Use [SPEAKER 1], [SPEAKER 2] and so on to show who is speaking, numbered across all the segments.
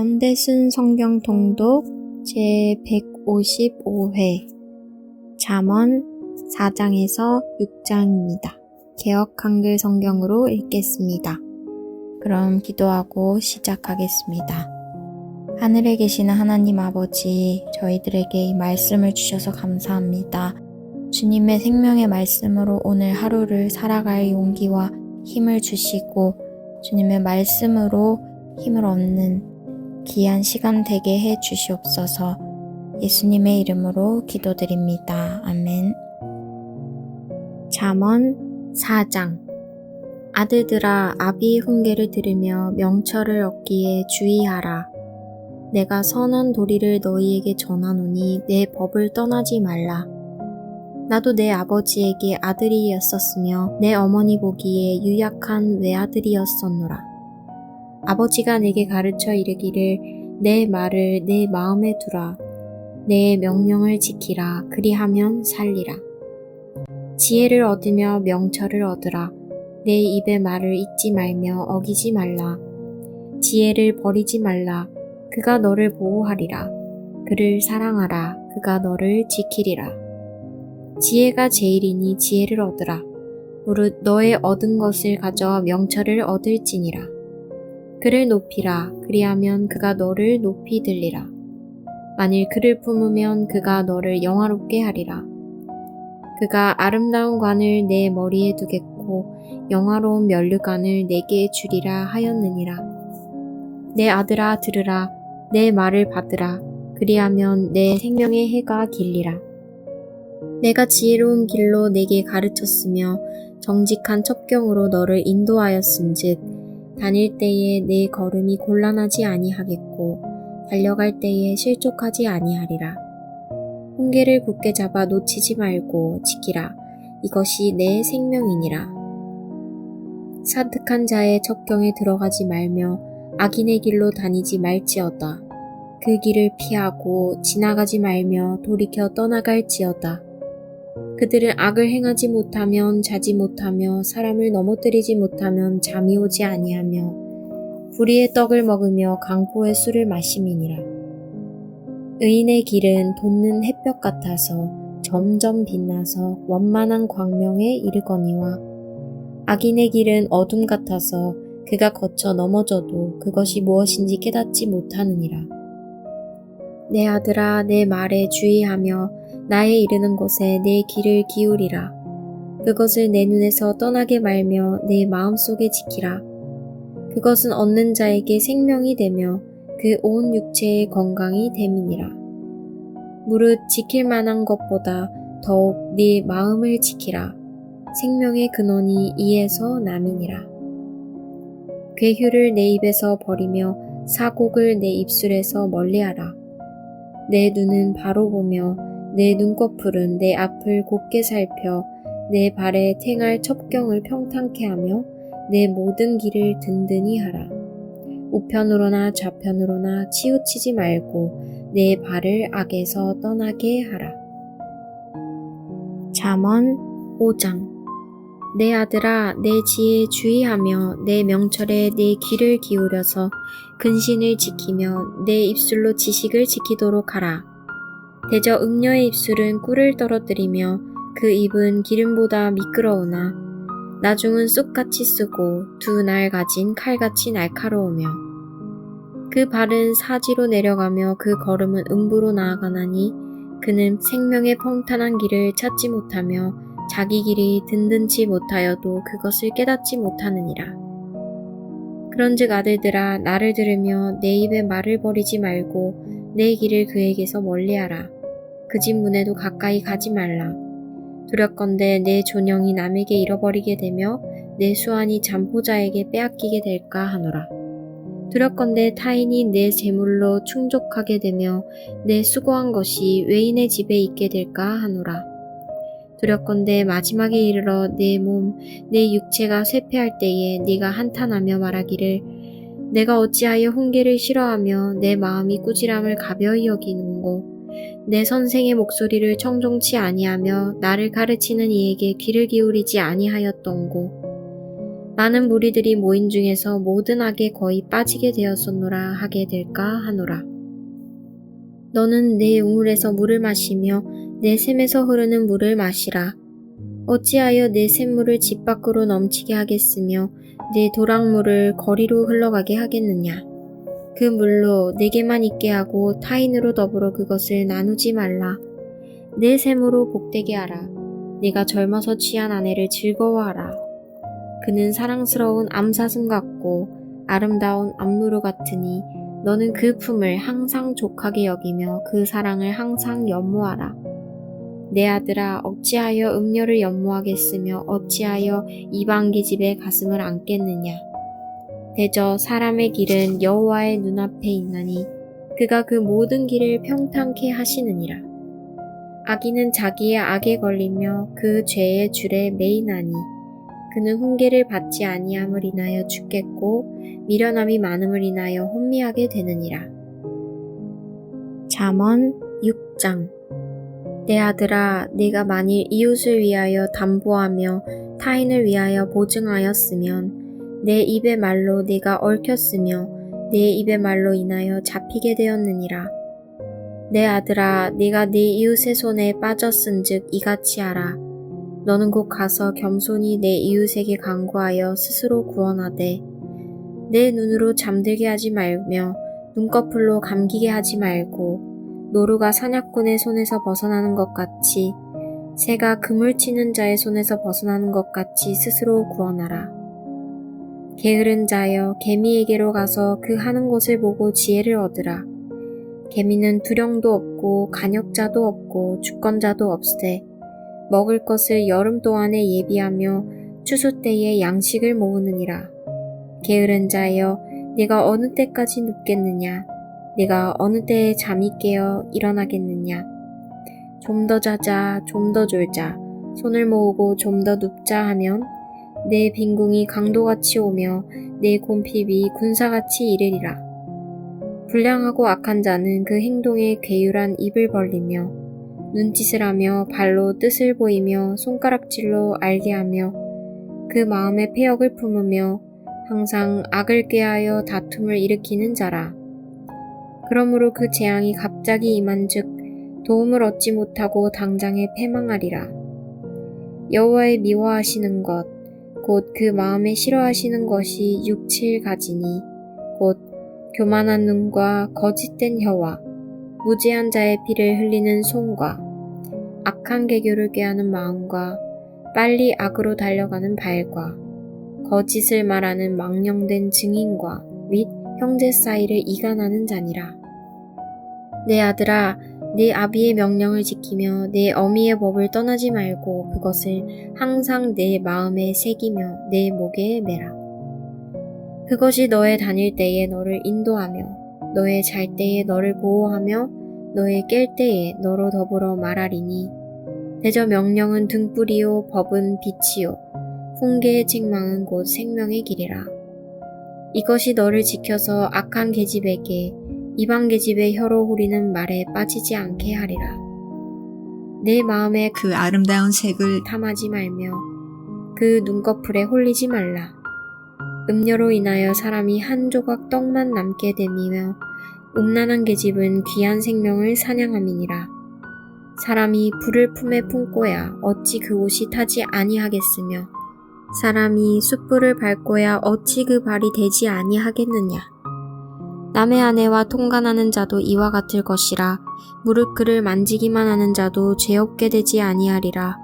[SPEAKER 1] 연대순 성경 통독 제 155회 잠언 4장에서 6장입니다. 개혁 한글 성경으로 읽겠습니다. 그럼 기도하고 시작하겠습니다. 하늘에 계시는 하나님 아버지, 저희들에게 이 말씀을 주셔서 감사합니다. 주님의 생명의 말씀으로 오늘 하루를 살아갈 용기와 힘을 주시고 주님의 말씀으로 힘을 얻는 귀한 시간 되게 해 주시옵소서 예수님의 이름으로 기도드립니다. 아멘. 잠언 4장 아들들아 아비의 훈계를 들으며 명철을 얻기에 주의하라. 내가 선한 도리를 너희에게 전하노니 내 법을 떠나지 말라. 나도 내 아버지에게 아들이었었으며 내 어머니 보기에 유약한 외아들이었었노라. 아버지가 내게 가르쳐 이르기를 내 말을 내 마음에 두라. 내 명령을 지키라. 그리하면 살리라. 지혜를 얻으며 명철을 얻으라. 내 입의 말을 잊지 말며 어기지 말라. 지혜를 버리지 말라. 그가 너를 보호하리라. 그를 사랑하라. 그가 너를 지키리라. 지혜가 제일이니 지혜를 얻으라. 무릇 너의 얻은 것을 가져 명철을 얻을지니라. 그를 높이라. 그리하면 그가 너를 높이 들리라. 만일 그를 품으면 그가 너를 영화롭게 하리라. 그가 아름다운 관을 내 머리에 두겠고 영화로운 면류관을 내게 주리라 하였느니라. 내 아들아 들으라. 내 말을 받으라. 그리하면 내 생명의 해가 길리라. 내가 지혜로운 길로 내게 가르쳤으며 정직한 첩경으로 너를 인도하였은즉 다닐 때에 내 걸음이 곤란하지 아니하겠고 달려갈 때에 실족하지 아니하리라. 홍게를 굳게 잡아 놓치지 말고 지키라. 이것이 내 생명이니라. 사득한 자의 첩경에 들어가지 말며 악인의 길로 다니지 말지어다. 그 길을 피하고 지나가지 말며 돌이켜 떠나갈지어다. 그들은 악을 행하지 못하면 자지 못하며 사람을 넘어뜨리지 못하면 잠이 오지 아니하며 불의의 떡을 먹으며 강포의 술을 마심이니라. 의인의 길은 돋는 햇볕 같아서 점점 빛나서 원만한 광명에 이르거니와 악인의 길은 어둠 같아서 그가 거쳐 넘어져도 그것이 무엇인지 깨닫지 못하느니라. 내 아들아 내 말에 주의하며 나에 이르는 곳에 내 귀를 기울이라. 그것을 내 눈에서 떠나게 말며 내 마음속에 지키라. 그것은 얻는 자에게 생명이 되며 그 온 육체의 건강이 됨이니라. 무릇 지킬 만한 것보다 더욱 네 마음을 지키라. 생명의 근원이 이에서 남이니라. 괴휴를 내 입에서 버리며 사곡을 내 입술에서 멀리하라. 내 눈은 바로 보며 내 눈꺼풀은 내 앞을 곱게 살펴 내 발에 탱할 첩경을 평탄케 하며 내 모든 길을 든든히 하라. 우편으로나 좌편으로나 치우치지 말고 내 발을 악에서 떠나게 하라. 잠언 5장 내 아들아 내 지혜에 주의하며 내 명철에 내 귀를 기울여서 근신을 지키며 내 입술로 지식을 지키도록 하라. 대저 응녀의 입술은 꿀을 떨어뜨리며 그 입은 기름보다 미끄러우나 나중은 쑥같이 쓰고 두 날 가진 칼같이 날카로우며 그 발은 사지로 내려가며 그 걸음은 음부로 나아가나니 그는 생명의 평탄한 길을 찾지 못하며 자기 길이 든든치 못하여도 그것을 깨닫지 못하느니라. 그런즉 아들들아 나를 들으며 내 입에 말을 버리지 말고 내 길을 그에게서 멀리하라. 그 집 문에도 가까이 가지 말라. 두렵건대 내 존영이 남에게 잃어버리게 되며 내 수완이 잠포자에게 빼앗기게 될까 하노라. 두렵건대 타인이 내 재물로 충족하게 되며 내 수고한 것이 외인의 집에 있게 될까 하노라. 두렵건대 마지막에 이르러 내 몸, 내 육체가 쇠폐할 때에 네가 한탄하며 말하기를 내가 어찌하여 훈계를 싫어하며 내 마음이 꾸지람을 가벼이 여기는고 내 선생의 목소리를 청종치 아니하며 나를 가르치는 이에게 귀를 기울이지 아니하였던고 많은 무리들이 모인 중에서 모든 악에 거의 빠지게 되었었노라 하게 될까 하노라. 너는 내 우물에서 물을 마시며 내 샘에서 흐르는 물을 마시라. 어찌하여 내 샘물을 집 밖으로 넘치게 하겠으며 내 도랑물을 거리로 흘러가게 하겠느냐. 그 물로 내게만 있게 하고 타인으로 더불어 그것을 나누지 말라. 내 샘으로 복되게 하라. 네가 젊어서 취한 아내를 즐거워하라. 그는 사랑스러운 암사슴 같고 아름다운 암누루 같으니 너는 그 품을 항상 족하게 여기며 그 사랑을 항상 연모하라. 내 아들아 어찌하여 음녀를 연모하겠으며 어찌하여 이방기 집에 가슴을 안겠느냐. 대저 사람의 길은 여호와의 눈앞에 있나니 그가 그 모든 길을 평탄케 하시느니라. 악인은 자기의 악에 걸리며 그 죄의 줄에 매이나니 그는 훈계를 받지 아니함을 인하여 죽겠고 미련함이 많음을 인하여 혼미하게 되느니라. 잠언 6장 내 아들아 내가 만일 이웃을 위하여 담보하며 타인을 위하여 보증하였으면 내 입의 말로 네가 얽혔으며 내 입의 말로 인하여 잡히게 되었느니라. 내 아들아 네가 네 이웃의 손에 빠졌은즉 이같이 하라. 너는 곧 가서 겸손히 내 이웃에게 간구하여 스스로 구원하되 내 눈으로 잠들게 하지 말며 눈꺼풀로 감기게 하지 말고 노루가 사냥꾼의 손에서 벗어나는 것 같이 새가 그물 치는 자의 손에서 벗어나는 것 같이 스스로 구원하라. 게으른 자여 개미에게로 가서 그 하는 것을 보고 지혜를 얻으라. 개미는 두령도 없고 간역자도 없고 주권자도 없으되 먹을 것을 여름 동안에 예비하며 추수 때에 양식을 모으느니라. 게으른 자여, 네가 어느 때까지 눕겠느냐? 네가 어느 때에 잠이 깨어 일어나겠느냐? 좀 더 자자, 좀 더 졸자, 손을 모으고 좀 더 눕자 하면 내 빈궁이 강도같이 오며 내 곰핍이 군사같이 이르리라. 불량하고 악한 자는 그 행동에 괴율한 입을 벌리며 눈짓을 하며 발로 뜻을 보이며 손가락질로 알게 하며 그 마음에 폐역을 품으며 항상 악을 꾀하여 다툼을 일으키는 자라. 그러므로 그 재앙이 갑자기 임한즉 도움을 얻지 못하고 당장에 패망하리라. 여호와의 미워하시는 것, 곧 그 마음에 싫어하시는 것이 육칠 가지니, 곧 교만한 눈과 거짓된 혀와 무지한 자의 피를 흘리는 손과 악한 개교를 꾀하는 마음과 빨리 악으로 달려가는 발과 거짓을 말하는 망령된 증인과 및 형제 사이를 이간하는 자니라. 내 아들아, 내 아비의 명령을 지키며 내 어미의 법을 떠나지 말고 그것을 항상 내 마음에 새기며 내 목에 매라. 그것이 너의 다닐 때에 너를 인도하며 너의 잘 때에 너를 보호하며 너의 깰 때에 너로 더불어 말하리니 대저 명령은 등불이요 법은 빛이요 훈계의 책망은 곧 생명의 길이라 이것이 너를 지켜서 악한 계집에게 이방 계 집의 혀로 후리는 말에 빠지지 않게 하리라 내 마음에
[SPEAKER 2] 그 아름다운 색을
[SPEAKER 1] 탐하지 말며 그 눈꺼풀에 홀리지 말라 음료로 인하여 사람이 한 조각 떡만 남게 됨이며 음란한 계집은 귀한 생명을 사냥함이니라. 사람이 불을 품에 품고야 어찌 그 옷이 타지 아니하겠으며 사람이 숯불을 밟고야 어찌 그 발이 되지 아니하겠느냐. 남의 아내와 통간하는 자도 이와 같을 것이라 무릇 그를 만지기만 하는 자도 죄 없게 되지 아니하리라.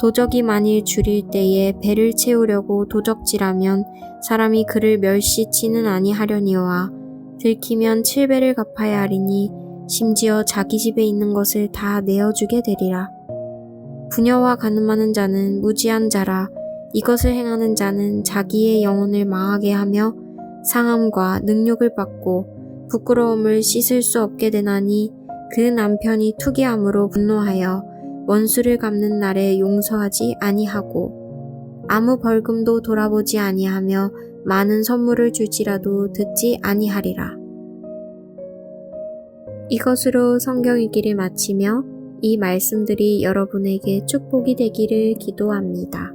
[SPEAKER 1] 도적이 만일 줄일 때에 배를 채우려고 도적질하면 사람이 그를 멸시치는 아니하려니와 들키면 칠배를 갚아야 하리니 심지어 자기 집에 있는 것을 다 내어주게 되리라. 부녀와 가늠하는 자는 무지한 자라 이것을 행하는 자는 자기의 영혼을 망하게 하며 상함과 능욕을 받고 부끄러움을 씻을 수 없게 되나니 그 남편이 투기함으로 분노하여 원수를 갚는 날에 용서하지 아니하고 아무 벌금도 돌아보지 아니하며 많은 선물을 줄지라도 듣지 아니하리라. 이것으로 성경 읽기를 마치며 이 말씀들이 여러분에게 축복이 되기를 기도합니다.